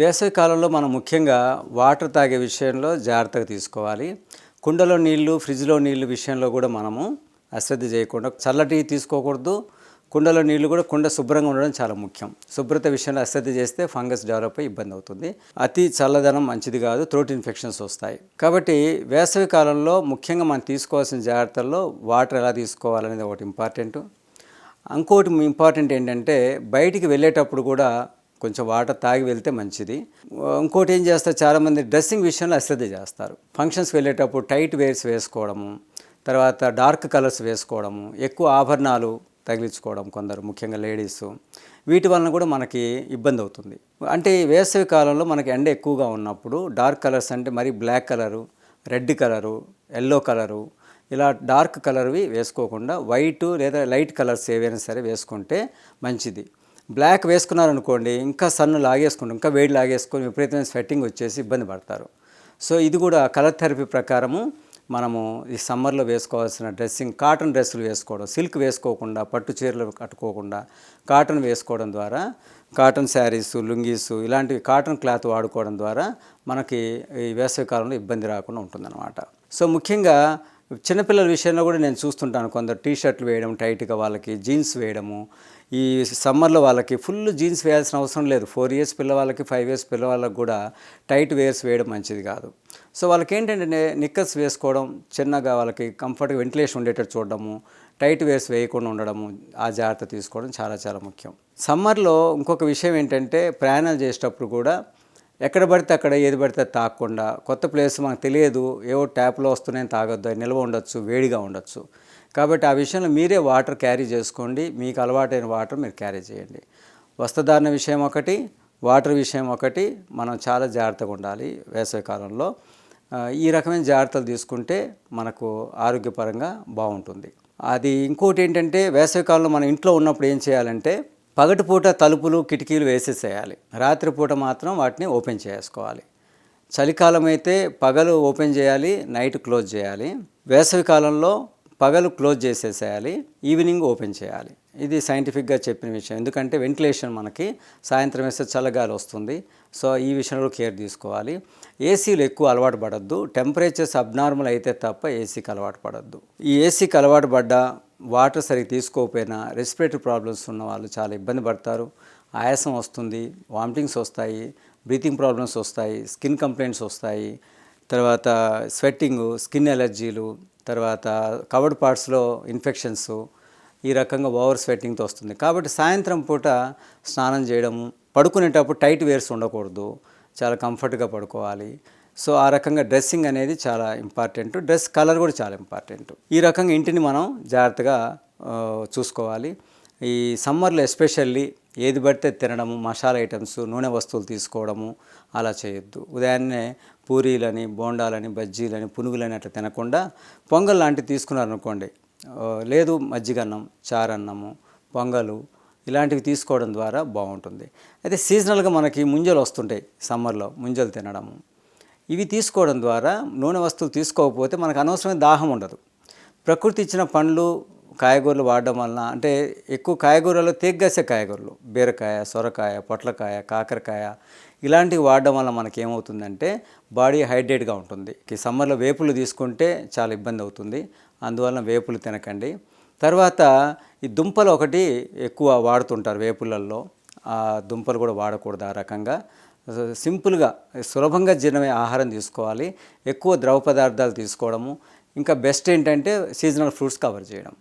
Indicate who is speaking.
Speaker 1: వేసవి కాలంలో మనం ముఖ్యంగా వాటర్ తాగే విషయంలో జాగ్రత్తగా తీసుకోవాలి. కుండలో నీళ్ళు ఫ్రిడ్జ్లో నీళ్ళు విషయంలో కూడా మనము అశ్రద్ధ చేయకుండా చల్లటి తీసుకోకూడదు. కుండలో నీళ్ళు కూడా కుండ శుభ్రంగా ఉండడం చాలా ముఖ్యం. శుభ్రత విషయంలో అశ్రద్ధ చేస్తే ఫంగస్ డెవలప్ అయ్యి ఇబ్బంది అవుతుంది. అతి చల్లదనం మంచిది కాదు థ్రోట్ ఇన్ఫెక్షన్స్ వస్తాయి. కాబట్టి వేసవి కాలంలో ముఖ్యంగా మనం తీసుకోవాల్సిన జాగ్రత్తల్లో వాటర్ ఎలా తీసుకోవాలనేది ఒకటి ఇంపార్టెంట్. ఇంకోటి ఇంపార్టెంట్ ఏంటంటే బయటికి వెళ్ళేటప్పుడు కూడా కొంచెం వాటర్ తాగి వెళ్తే మంచిది. ఇంకోటి ఏం చేస్తారు చాలామంది డ్రెస్సింగ్ విషయంలో అశ్రద్ధ చేస్తారు. ఫంక్షన్స్ వెళ్ళేటప్పుడు టైట్ వేర్స్ వేసుకోవడము తర్వాత డార్క్ కలర్స్ వేసుకోవడము ఎక్కువ ఆభరణాలు తగిలించుకోవడం కొందరు ముఖ్యంగా లేడీస్. వీటి వలన కూడా మనకి ఇబ్బంది అవుతుంది. అంటే వేసవి కాలంలో మనకి ఎండ ఎక్కువగా ఉన్నప్పుడు డార్క్ కలర్స్ అంటే మరి black colour red colour yellow colour ఇలా డార్క్ కలర్వి వేసుకోకుండా వైట్ లేదా లైట్ కలర్స్ ఏవైనా సరే వేసుకుంటే మంచిది. బ్లాక్ వేసుకున్నారనుకోండి ఇంకా సన్ను లాగేసుకుంటాం ఇంకా వేడి లాగేసుకొని విపరీతమైన స్వెట్టింగ్ వచ్చేసి ఇబ్బంది పడతారు. సో ఇది కూడా కలర్ థెరపీ ప్రకారము మనము ఈ సమ్మర్లో వేసుకోవాల్సిన డ్రెస్సింగ్ కాటన్ డ్రెస్సులు వేసుకోవడం సిల్క్ వేసుకోకుండా పట్టు చీరలు కట్టుకోకుండా కాటన్ వేసుకోవడం ద్వారా కాటన్ శారీస్ లుంగీస్ ఇలాంటివి కాటన్ క్లాత్ వాడుకోవడం ద్వారా మనకి ఈ వేసవికాలంలో ఇబ్బంది రాకుండా ఉంటుందన్నమాట. సో ముఖ్యంగా చిన్నపిల్లల విషయంలో కూడా నేను చూస్తుంటాను. కొందరు టీ షర్ట్లు వేయడం టైట్గా వాళ్ళకి జీన్స్ వేయడము ఈ సమ్మర్లో వాళ్ళకి ఫుల్ జీన్స్ వేయాల్సిన అవసరం లేదు. ఫోర్ ఇయర్స్ పిల్లవాళ్ళకి ఫైవ్ ఇయర్స్ పిల్లవాళ్ళకి కూడా టైట్ వేర్స్ వేయడం మంచిది కాదు. సో వాళ్ళకి ఏంటంటే నిక్కర్స్ వేసుకోవడం చిన్నగా వాళ్ళకి కంఫర్ట్గా వెంటిలేషన్ ఉండేటట్టు చూడడము టైట్ వేర్స్ వేయకుండా ఉండడము ఆ జాగ్రత్త తీసుకోవడం చాలా చాలా ముఖ్యం. సమ్మర్లో ఇంకొక విషయం ఏంటంటే ప్రయాణాలు చేసేటప్పుడు కూడా ఎక్కడ పడితే అక్కడ ఏది పడితే అది తాగకుండా కొత్త ప్లేస్ మనకు తెలియదు ఏవో ట్యాప్లో వస్తున్నాయని తాగొద్దు అది నిల్వ ఉండొచ్చు వేడిగా ఉండొచ్చు. కాబట్టి ఆ విషయంలో మీరే వాటర్ క్యారీ చేసుకోండి మీకు అలవాటైన వాటర్ మీరు క్యారీ చేయండి. వస్త్రధారణ విషయం ఒకటి వాటర్ విషయం ఒకటి మనం చాలా జాగ్రత్తగా ఉండాలి వేసవికాలంలో ఈ రకమైన జాగ్రత్తలు తీసుకుంటే మనకు ఆరోగ్యపరంగా బాగుంటుంది. అది ఇంకోటి ఏంటంటే వేసవికాలంలో మనం ఇంట్లో ఉన్నప్పుడు ఏం చేయాలంటే పగటిపూట తలుపులు కిటికీలు వేసేసేయాలి. రాత్రిపూట మాత్రం వాటిని ఓపెన్ చేసుకోవాలి. చలికాలం అయితే పగలు ఓపెన్ చేయాలి నైట్ క్లోజ్ చేయాలి. వేసవి కాలంలో పగలు క్లోజ్ చేసేసేయాలి ఈవినింగ్ ఓపెన్ చేయాలి. ఇది సైంటిఫిక్గా చెప్పిన విషయం. ఎందుకంటే వెంటిలేషన్ మనకి సాయంత్రం వేస్తే చల్లగాలి వస్తుంది. సో ఈ విషయంలో కేర్ తీసుకోవాలి. ఏసీలు ఎక్కువ అలవాటు పడద్దు. టెంపరేచర్స్ అబ్నార్మల్ అయితే తప్ప ఏసీకి అలవాటు పడద్దు. ఈ ఏసీకి అలవాటు పడ్డా వాటర్ సరిగ్గా తీసుకోకపోయినా రెస్పిరేటరీ ప్రాబ్లమ్స్ ఉన్న వాళ్ళు చాలా ఇబ్బంది పడతారు. ఆయాసం వస్తుంది వామిటింగ్స్ వస్తాయి బ్రీతింగ్ ప్రాబ్లమ్స్ వస్తాయి స్కిన్ కంప్లైంట్స్ వస్తాయి. తర్వాత స్వెట్టింగ్ స్కిన్ ఎలర్జీలు తర్వాత కవర్డ్ పార్ట్స్లో ఇన్ఫెక్షన్స్ ఈ రకంగా ఓవర్ స్వెట్టింగ్తో వస్తుంది. కాబట్టి సాయంత్రం పూట స్నానం చేయడము పడుకునేటప్పుడు టైట్ వేర్స్ ఉండకూడదు. చాలా కంఫర్ట్గా పడుకోవాలి. సో ఆ రకంగా డ్రెస్సింగ్ అనేది చాలా ఇంపార్టెంట్. డ్రెస్ కలర్ కూడా చాలా ఇంపార్టెంట్. ఈ రకంగా ఇంటిని మనం జాగ్రత్తగా చూసుకోవాలి. ఈ సమ్మర్లో ఎస్పెషల్లీ ఏది పడితే తినడము మసాలా ఐటమ్స్ నూనె వస్తువులు తీసుకోవడము అలా చేయొద్దు. ఉదయాన్నే పూరీలని బోండాలని బజ్జీలని పునుగులని అట్లా తినకుండా పొంగల్ లాంటివి తీసుకున్నారనుకోండి లేదు మజ్జిగన్నం చారన్నము పొంగలు ఇలాంటివి తీసుకోవడం ద్వారా బాగుంటుంది. అయితే సీజనల్గా మనకి ముంజలు వస్తుంటాయి సమ్మర్లో ముంజలు తినడము. ఇవి తీసుకోవడం ద్వారా నూనె వస్తువులు తీసుకోకపోతే మనకు అనవసరమైన దాహం ఉండదు. ప్రకృతి ఇచ్చిన పండ్లు కాయగూరలు వాడడం వలన అంటే ఎక్కువ కాయగూరలో తేగ్గసే కాయగూరలు బీరకాయ సొరకాయ పొట్లకాయ కాకరకాయ ఇలాంటివి వాడడం వల్ల మనకి ఏమవుతుందంటే బాడీ హైడ్రేట్గా ఉంటుంది. ఈ సమ్మర్లో వేపులు తీసుకుంటే చాలా ఇబ్బంది అవుతుంది. అందువలన వేపులు తినకండి. తర్వాత ఈ దుంపలు ఒకటి ఎక్కువ వాడుతుంటారు వేపులల్లో. ఆ దుంపలు కూడా వాడకూడదు ఆ రకంగా. సింపుల్గా సులభంగా జీర్ణమయ్యే ఆహారం తీసుకోవాలి. ఎక్కువ ద్రవ పదార్థాలు తీసుకోవడము. ఇంకా బెస్ట్ ఏంటంటే సీజనల్ ఫ్రూట్స్ కవర్ చేయడం.